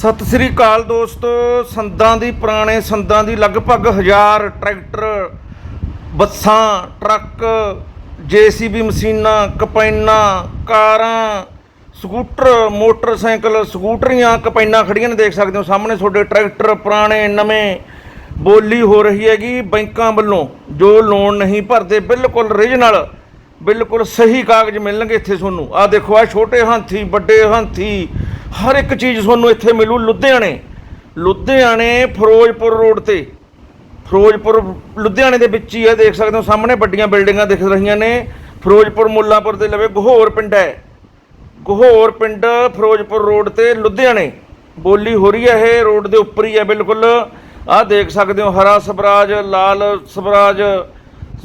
ਸਤਿ ਸ੍ਰੀ ਅਕਾਲ ਦੋਸਤੋ। ਸੰਦਾਂ ਦੀ ਪੁਰਾਣੇ ਸੰਦਾਂ ਦੀ ਲਗਭਗ ਹਜ਼ਾਰ ਟਰੈਕਟਰ, ਬੱਸਾਂ, ਟਰੱਕ, ਜੀਸੀਬੀ ਮਸ਼ੀਨਾਂ, ਕਪੈਨਾਂ, ਕਾਰਾਂ, ਸਕੂਟਰ, ਮੋਟਰਸਾਈਕਲ, ਸਕੂਟਰੀਆਂ, ਕਪੈਨਾਂ ਖੜੀਆਂ ਨੇ ਦੇਖ ਸਕਦੇ ਹੋ। ਸਾਹਮਣੇ ਤੁਹਾਡੇ ਟਰੈਕਟਰ ਪੁਰਾਣੇ, ਨਵੇਂ ਬੋਲੀ ਹੋ ਰਹੀ ਹੈਗੀ ਬੈਂਕਾਂ ਵੱਲੋਂ। ਜੋ ਲੋਨ ਨਹੀਂ ਭਰਦੇ, ਬਿਲਕੁਲ ਰੀਜਨਲ ਬਿਲਕੁਲ ਸਹੀ ਕਾਗਜ਼ ਮਿਲਣਗੇ ਇੱਥੇ ਤੁਹਾਨੂੰ। ਆ ਦੇਖੋ ਆ ਛੋਟੇ ਹਾਥੀ, ਵੱਡੇ ਹਾਥੀ ਹਰ ਇੱਕ ਚੀਜ਼ ਤੁਹਾਨੂੰ ਇੱਥੇ ਮਿਲੂ ਲੁਧਿਆਣੇ। ਲੁਧਿਆਣੇ, ਫਿਰੋਜ਼ਪੁਰ ਰੋਡ ਤੇ। ਫਿਰੋਜ਼ਪੁਰ, ਲੁਧਿਆਣੇ ਦੇ ਵਿੱਚ ਹੀ ਹੈ ਦੇਖ ਸਕਦੇ ਹੋ, ਸਾਹਮਣੇ ਵੱਡੀਆਂ ਬਿਲਡਿੰਗਾਂ ਦਿਖ ਰਹੀਆਂ ਨੇ। ਫਿਰੋਜ਼ਪੁਰ, ਮੁੱਲਾਂਪੁਰ ਦੇ ਲਵੇ ਗਹੋਰ ਪਿੰਡ ਹੈ। ਗਹੋਰ ਪਿੰਡ, ਫਿਰੋਜ਼ਪੁਰ ਰੋਡ ਤੇ, ਲੁਧਿਆਣੇ। ਬੋਲੀ ਹੋ ਰਹੀ ਹੈ ਇਹ, ਰੋਡ ਦੇ ਉੱਪਰ ਹੀ ਹੈ ਬਿਲਕੁਲ। ਆਹ ਦੇਖ ਸਕਦੇ ਹੋ, ਹਰਾ ਸਵਰਾਜ, ਲਾਲ ਸਵਰਾਜ।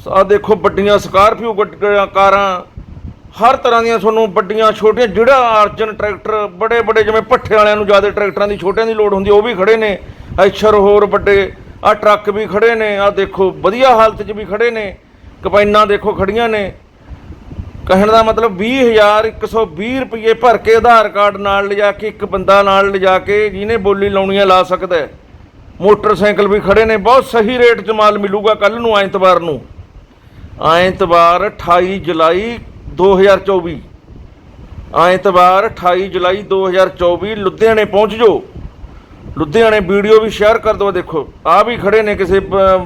ਆਹ ਦੇਖੋ ਵੱਡੀਆਂ ਸਕਾਰਪੀਓ ਗੱਡੀਆਂ ਕਾਰਾਂ। ਹਰ ਤਰ੍ਹਾਂ ਦੀਆਂ ਤੁਹਾਨੂੰ ਵੱਡੀਆਂ, ਛੋਟੀਆਂ, ਜਿਹੜਾ ਅਰਜਨ ਟਰੈਕਟਰ ਬੜੇ ਬੜੇ ਜਿਵੇਂ ਭੱਠੇ ਵਾਲਿਆਂ ਨੂੰ ਜ਼ਿਆਦਾ ਟਰੈਕਟਰਾਂ ਦੀ, ਛੋਟਿਆਂ ਦੀ ਲੋੜ ਹੁੰਦੀ, ਉਹ ਵੀ ਖੜੇ ਨੇ। ਐਸ਼ਰ ਹੋਰ ਵੱਡੇ, ਆ ਟਰੱਕ ਵੀ ਖੜੇ ਨੇ, ਆ ਦੇਖੋ, ਵਧੀਆ ਹਾਲਤ 'ਚ ਵੀ ਖੜੇ ਨੇ, ਕਪਾਈਨਾਂ ਦੇਖੋ ਖੜੀਆਂ ਨੇ। ਕਹਿਣ ਦਾ ਮਤਲਬ 20000 120 ਰੁਪਏ ਭਰ ਕੇ ਆਧਾਰ ਕਾਰਡ ਨਾਲ ਲਿਜਾ ਕੇ, ਇੱਕ ਬੰਦਾ ਨਾਲ ਲਿਜਾ ਕੇ ਜਿਹਨੇ ਬੋਲੀ ਲਾਉਣੀ ਲਾਉਣੀਆਂ ਲਾ ਸਕਦਾ ਹੈ। ਮੋਟਰਸਾਈਕਲ ਵੀ ਖੜੇ ਨੇ, ਬਹੁਤ ਸਹੀ ਰੇਟ 'ਚ ਮਾਲ ਮਿਲੂਗਾ ਕੱਲ ਨੂੰ, ਐਤਵਾਰ ਨੂੰ। ਐਤਵਾਰ 28 ਜੁਲਾਈ 2024 ਐਤਵਾਰ 28 ਜੁਲਾਈ 2024 ਲੁਧਿਆਣੇ ਪਹੁੰਚ ਜਾਓ। ਲੁਧਿਆਣੇ ਵੀਡੀਓ ਵੀ ਸ਼ੇਅਰ ਕਰ ਦਿਓ, ਦੇਖੋ। ਆ ਵੀ ਖੜੇ ਨੇ ਕਿਸੇ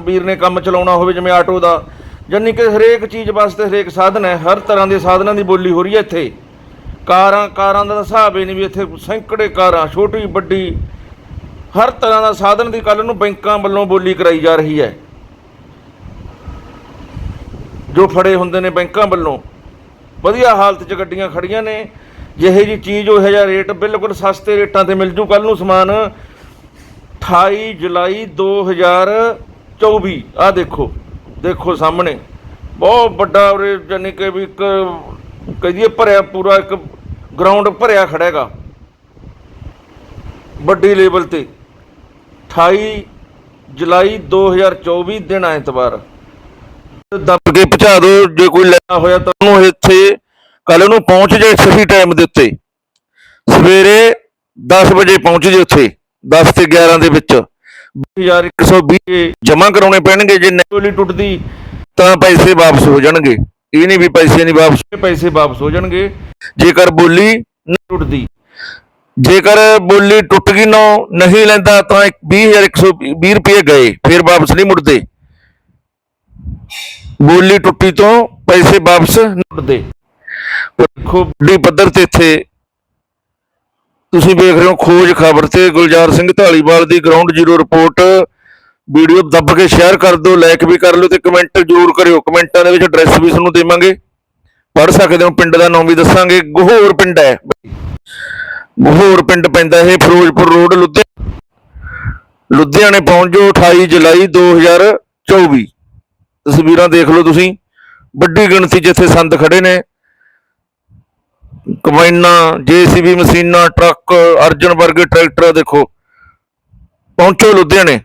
ਵੀਰ ਨੇ ਕੰਮ ਚਲਾਉਣਾ ਹੋਵੇ, ਜਿਵੇਂ ਆਟੋ ਦਾ। ਜਾਨੀ ਕਿ ਹਰੇਕ ਚੀਜ਼ ਵਾਸਤੇ ਹਰੇਕ ਸਾਧਨ ਹੈ, ਹਰ ਤਰ੍ਹਾਂ ਦੇ ਸਾਧਨਾਂ ਦੀ ਬੋਲੀ ਹੋ ਰਹੀ ਹੈ ਇੱਥੇ। ਕਾਰਾਂ ਕਾਰਾਂ ਦਾ ਹਿਸਾਬ ਹੀ ਨਹੀਂ ਵੀ ਇੱਥੇ ਸੈਂਕੜੇ ਕਾਰਾਂ, ਛੋਟੀ, ਵੱਡੀ, ਹਰ ਤਰ੍ਹਾਂ ਦਾ ਸਾਧਨ ਦੀ ਕੱਲ ਨੂੰ ਬੈਂਕਾਂ ਵੱਲੋਂ ਬੋਲੀ ਕਰਾਈ ਜਾ ਰਹੀ ਹੈ। ਜੋ ਫੜੇ ਹੁੰਦੇ ਨੇ ਬੈਂਕਾਂ ਵੱਲੋਂ। ਵਧੀਆ ਹਾਲਤ 'ਚ ਗੱਡੀਆਂ ਖੜੀਆਂ ਨੇ। ਜਿਹੇ ਜੀ ਚੀਜ਼ ਉਹ ਜਿਹਾ ਰੇਟ ਬਿਲਕੁਲ ਸਸਤੇ ਰੇਟਾਂ ਤੇ ਮਿਲ ਜੂ ਕੱਲ ਨੂੰ ਸਮਾਨ। 28 ਜੁਲਾਈ 2024 ਆ ਦੇਖੋ ਦੇਖੋ ਸਾਹਮਣੇ। ਬਹੁਤ ਵੱਡਾ ਉਰੇ ਜਾਨੀ ਕਿ ਵੀ ਇੱਕ ਕਹੀਏ ਭਰਿਆ ਪੂਰਾ ਇੱਕ ਗਰਾਊਂਡ ਭਰਿਆ ਖੜਾ ਹੈਗਾ। ਵੱਡੀ ਲੈਵਲ ਤੇ। 28 ਜੁਲਾਈ 2024 ਦਿਨ ਐਤਵਾਰ। ਦੱਬ ਕੇ ਪਹੁੰਚਾ ਦਿਓ ਜੇ ਕੋਈ ਲੈਣਾ ਹੋਇਆ ਤਾਂ ਉਹਨੂੰ ਇੱਥੇ ਕੱਲ ਨੂੰ ਪਹੁੰਚ ਜਾਏ ਸਹੀ ਟਾਈਮ ਦੇ ਉੱਤੇ। ਸਵੇਰੇ 10 ਵਜੇ ਪਹੁੰਚ ਜੇ ਉੱਥੇ 10 ਤੇ 11 ਦੇ ਵਿੱਚ। 2120 ਜਮ੍ਹਾਂ ਕਰਾਉਣੇ ਪੈਣਗੇ, ਜੇ ਨਹੀਂ ਟੁੱਟਦੀ, ਤਾਂ ਪੈਸੇ ਵਾਪਸ ਹੋ ਜਾਣਗੇ। ਇਹ ਨਹੀਂ ਵੀ ਪੈਸੇ ਨਹੀਂ ਵਾਪਸ ਪੈਸੇ ਵਾਪਸ ਹੋ ਜਾਣਗੇ। ਜੇਕਰ ਬੋਲੀ ਨਹੀਂ ਟੁੱਟਦੀ, ਜੇਕਰ ਬੋਲੀ ਟੁੱਟ ਗਈ ਨਾ, ਨਹੀਂ ਲੈਂਦਾ ਤਾਂ 20120 ਰੁਪਏ ਗਏ, ਫਿਰ ਵਾਪਸ ਨਹੀਂ ਮੁੜਦੇ। ਬੋਲੀ ਟੁੱਟੀ ਤੋਂ ਪੈਸੇ ਵਾਪਸ ਨਹੀਂ ਦੇਖੋ ਵੱਡੀ ਪੱਧਰ ਤੇ ਇੱਥੇ ਤੁਸੀਂ ਵੇਖ ਰਹੇ ਹੋ ਖੋਜ ਖਬਰ ਤੇ ਗੁਲਜ਼ਾਰ ਸਿੰਘ ਢਾਲੀਵਾਲ ਦੀ ਗਰਾਊਂਡ ਜ਼ੀਰੋ ਰਿਪੋਰਟ ਵੀਡੀਓ ਦੱਬ ਕੇ ਸ਼ੇਅਰ ਕਰ ਦਿਓ ਲਾਈਕ ਵੀ ਕਰ ਲਓ ਤੇ ਕਮੈਂਟ ਜ਼ਰੂਰ ਕਰਿਓ। ਕਮੈਂਟਾਂ ਦੇ ਵਿੱਚ ਐਡਰੈਸ ਵੀ ਤੁਹਾਨੂੰ ਦੇਵਾਂਗੇ। ਪੜ੍ਹ ਸਕਦੇ ਹੋ, ਪਿੰਡ ਦਾ ਨਾਮ ਵੀ ਦੱਸਾਂਗੇ। ਗਹੋਰ ਪਿੰਡ ਹੈ। ਗਹੋਰ ਪਿੰਡ ਪੈਂਦਾ ਇਹ, ਫਿਰੋਜ਼ਪੁਰ ਰੋਡ, ਲੁਧਿਆਣਾ। ਲੁਧਿਆਣੇ ਪਹੁੰਚ ਜਾਓ 28 ਜੁਲਾਈ 2024 ਤਸਵੀਰਾਂ ਦੇਖ ਲਓ ਤੁਸੀਂ। ਵੱਡੀ ਗਿਣਤੀ 'ਚ ਇੱਥੇ ਸੰਦ ਖੜੇ ਨੇ। ਕਮਾਈਨਾਂ ਜੀਸੀਬੀ ਮਸ਼ੀਨਾਂ, ਟਰੱਕ, ਅਰਜਨ ਵਰਗੇ ਟਰੈਕਟਰ ਦੇਖੋ। ਪਹੁੰਚੋ ਲੁਧਿਆਣੇ।